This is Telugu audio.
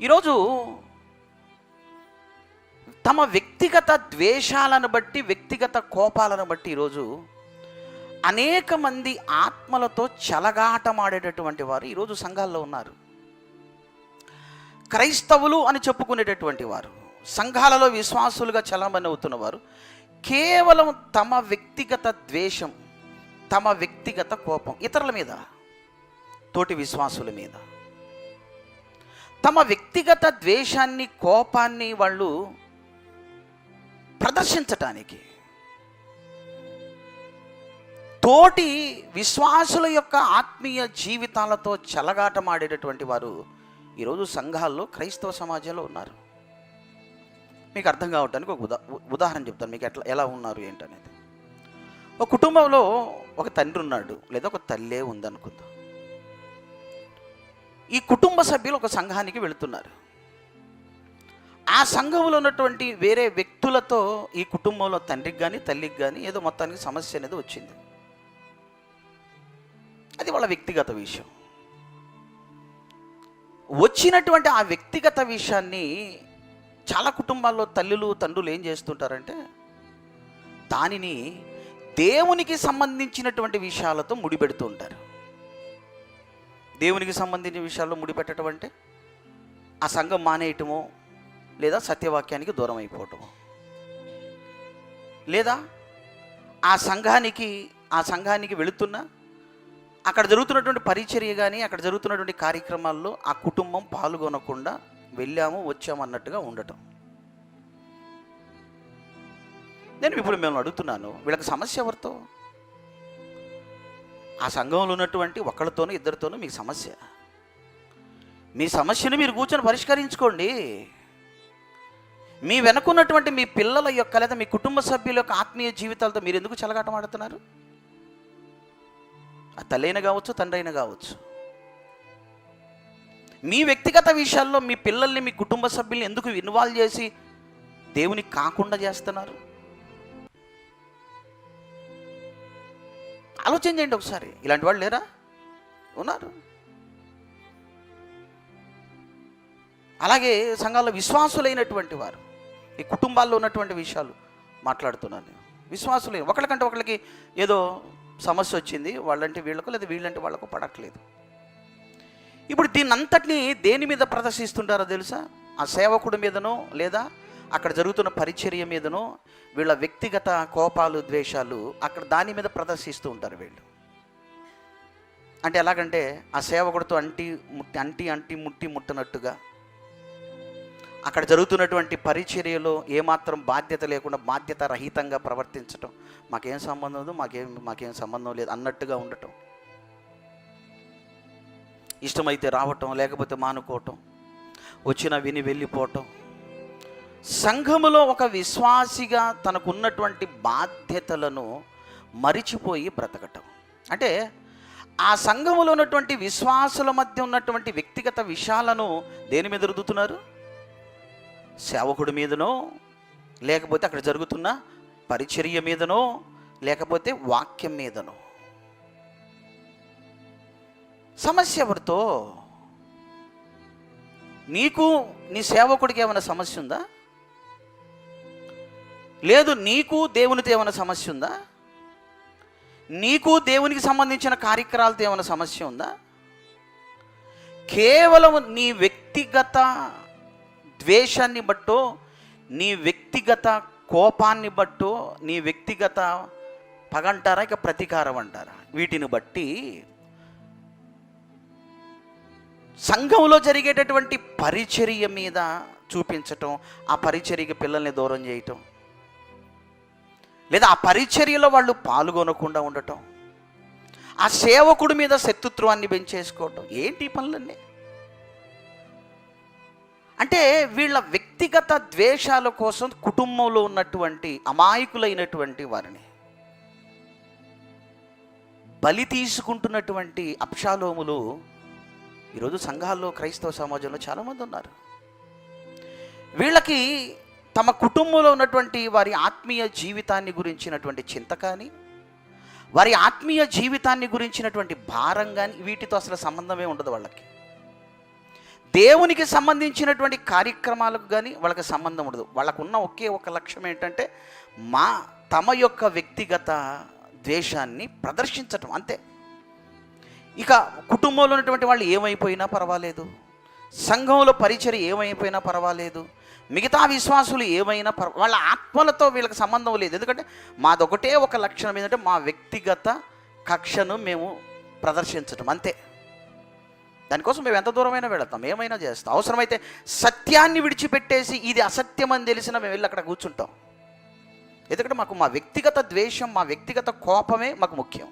ఈరోజు తమ వ్యక్తిగత ద్వేషాలను బట్టి వ్యక్తిగత కోపాలను బట్టి ఈరోజు అనేక మంది ఆత్మలతో చెలగాటమాడేటటువంటి వారు ఈరోజు సంఘాల్లో ఉన్నారు. క్రైస్తవులు అని చెప్పుకునేటటువంటి వారు సంఘాలలో విశ్వాసులుగా చలామణి అవుతున్న వారు కేవలం తమ వ్యక్తిగత ద్వేషం తమ వ్యక్తిగత కోపం ఇతరుల మీద తోటి విశ్వాసుల మీద. తమ వ్యక్తిగత ద్వేషాన్ని కోపాన్ని వాళ్ళు ప్రదర్శించటానికి. తోటి విశ్వాసుల యొక్క ఆత్మీయ జీవితాలతో చెలగాటమాడేటటువంటి వారు ఈరోజు సంఘాల్లో క్రైస్తవ సమాజంలో ఉన్నారు. మీకు అర్థం కావటానికి ఒక ఉదా ఉదాహరణ చెప్తాను. మీకు ఎట్లా ఎలా ఉన్నారు ఏంటనేది. ఒక కుటుంబంలో ఒక తండ్రి ఉన్నాడు లేదా ఒక తల్లే ఉందనుకుందాం. ఈ కుటుంబ సభ్యులు ఒక సంఘానికి వెళుతున్నారు. ఆ సంఘంలో ఉన్నటువంటి వేరే వ్యక్తులతో ఈ కుటుంబంలో తండ్రికి కానీ తల్లికి కానీ ఏదో మొత్తానికి సమస్య అనేది వచ్చింది. అది వాళ్ళ వ్యక్తిగత విషయం. వచ్చినటువంటి ఆ వ్యక్తిగత విషయాన్ని చాలా కుటుంబాల్లో తల్లులు తండ్రులు ఏం చేస్తుంటారంటే దానిని దేవునికి సంబంధించినటువంటి విషయాలతో ముడిపెడుతూ ఉంటారు. దేవునికి సంబంధించిన విషయాల్లో ముడిపెట్టడం అంటే ఆ సంఘం మానేయటమో లేదా సత్యవాక్యానికి దూరం అయిపోవటము. లేదా ఆ సంఘానికి ఆ సంఘానికి వెళుతున్న అక్కడ జరుగుతున్నటువంటి పరిచర్య కానీ అక్కడ జరుగుతున్నటువంటి కార్యక్రమాల్లో ఆ కుటుంబం పాల్గొనకుండా వెళ్ళాము వచ్చాము అన్నట్టుగా ఉండటం. నేను ఇప్పుడు మేము అడుగుతున్నాను వీళ్ళకి సమస్య ఎవరితో? ఆ సంఘంలో ఉన్నటువంటి ఒకళ్ళతోనూ ఇద్దరితోనూ మీకు సమస్య. మీ సమస్యను మీరు కూర్చొని పరిష్కరించుకోండి. మీ వెనుకున్నటువంటి మీ పిల్లల యొక్క లేదా మీ కుటుంబ సభ్యుల యొక్క ఆత్మీయ జీవితాలతో మీరు ఎందుకు చెలగాటమాడుతున్నారు ఆ తల్లైన కావచ్చు తండ్రి అయినా కావచ్చు. మీ వ్యక్తిగత విషయాల్లో మీ పిల్లల్ని మీ కుటుంబ సభ్యుల్ని ఎందుకు ఇన్వాల్వ్ చేసి దేవుని కాకుండా చేస్తున్నారు? ఆలోచన చేయండి ఒకసారి. ఇలాంటి వాళ్ళు లేరా? ఉన్నారు. అలాగే సంఘాల్లో విశ్వాసులైనటువంటి వారు ఈ కుటుంబాల్లో ఉన్నటువంటి విషయాలు మాట్లాడుతున్నాను నేను. విశ్వాసులైన ఒకళ్ళకంటే ఒకరికి ఏదో సమస్య వచ్చింది వాళ్ళంటే వీళ్ళకు లేదా వీళ్ళంటే వాళ్ళకు పడట్లేదు. ఇప్పుడు దీన్ని అంతటినీ దేని మీద ప్రదర్శిస్తుంటారో తెలుసా? ఆ సేవకుడి మీదనో లేదా అక్కడ జరుగుతున్న పరిచర్య మీదనో వీళ్ళ వ్యక్తిగత కోపాలు ద్వేషాలు అక్కడ దాని మీద ప్రదర్శిస్తూ ఉంటారు వీళ్ళు. అంటే ఎలాగంటే ఆ సేవకుడితో అంటి ముట్టి అంటి అంటి ముట్టి ముట్టనట్టుగా అక్కడ జరుగుతున్నటువంటి పరిచర్యలో ఏమాత్రం బాధ్యత లేకుండా బాధ్యత రహితంగా ప్రవర్తించటం మాకేం సంబంధం లేదు మాకేం మాకేం సంబంధం లేదు అన్నట్టుగా ఉండటం. ఇష్టమైతే రావటం లేకపోతే మానుకోవటం వచ్చిన విని వెళ్ళిపోవటం సంఘములో ఒక విశ్వాసిగా తనకున్నటువంటి బాధ్యతలను మరిచిపోయి బ్రతకటం. అంటే ఆ సంఘములో ఉన్నటువంటి విశ్వాసుల మధ్య ఉన్నటువంటి వ్యక్తిగత విషయాలను దేని మీద రుద్దుతున్నారు? సేవకుడి మీదనో లేకపోతే అక్కడ జరుగుతున్న పరిచర్య మీదనో లేకపోతే వాక్యం మీదనో? సమస్య ఎవరితో? నీకు నీ సేవకుడికి ఏమైనా సమస్య ఉందా? లేదు నీకు దేవునితో ఏమైనా సమస్య ఉందా? నీకు దేవునికి సంబంధించిన కార్యక్రమాలతో ఏమైనా సమస్య ఉందా? కేవలం నీ వ్యక్తిగత ద్వేషాన్ని బట్టో నీ వ్యక్తిగత కోపాన్ని బట్టో నీ వ్యక్తిగత పగంటారా ఇక ప్రతీకారం అంటారా? వీటిని బట్టి సంఘంలో జరిగేటటువంటి పరిచర్య మీద చూపించటం ఆ పరిచర్యకి పిల్లల్ని దూరం చేయటం. లేదా ఆ పరిచర్యలో వాళ్ళు పాల్గొనకుండా ఉండటం ఆ సేవకుడి మీద శత్రుత్వాన్ని పెంచేసుకోవటం ఏంటి పనులన్నీ? అంటే వీళ్ళ వ్యక్తిగత ద్వేషాల కోసం కుటుంబంలో ఉన్నటువంటి అమాయకులైనటువంటి వారిని బలి తీసుకుంటున్నటువంటి అప్షాలోములు ఈరోజు సంఘాల్లో క్రైస్తవ సమాజంలో చాలామంది ఉన్నారు. వీళ్ళకి తమ కుటుంబంలో ఉన్నటువంటి వారి ఆత్మీయ జీవితాన్ని గురించినటువంటి చింత కానీ వారి ఆత్మీయ జీవితాన్ని గురించినటువంటి భారం కానీ వీటితో అసలు సంబంధమే ఉండదు వాళ్ళకి. దేవునికి సంబంధించినటువంటి కార్యక్రమాలకు కానీ వాళ్ళకి సంబంధం ఉండదు. వాళ్ళకున్న ఒకే ఒక లక్ష్యం ఏంటంటే మా తమ యొక్క వ్యక్తిగత ద్వేషాన్ని ప్రదర్శించటం అంతే. ఇక కుటుంబంలో ఉన్నటువంటి వాళ్ళు ఏమైపోయినా పర్వాలేదు. సంఘంలో పరిచయం ఏమైపోయినా పర్వాలేదు. మిగతా విశ్వాసులు ఏమైనా పర్వ వాళ్ళ ఆత్మలతో వీళ్ళకి సంబంధం లేదు. ఎందుకంటే మాదొకటే ఒక లక్షణం ఏంటంటే మా వ్యక్తిగత కక్షను మేము ప్రదర్శించటం అంతే. దానికోసం మేము ఎంత దూరమైనా వెళతాం ఏమైనా చేస్తాం. అవసరమైతే సత్యాన్ని విడిచిపెట్టేసి ఇది అసత్యం అని తెలిసినా మేము వెళ్ళి అక్కడ కూర్చుంటాం. ఎందుకంటే మాకు మా వ్యక్తిగత ద్వేషం మా వ్యక్తిగత కోపమే మాకు ముఖ్యం.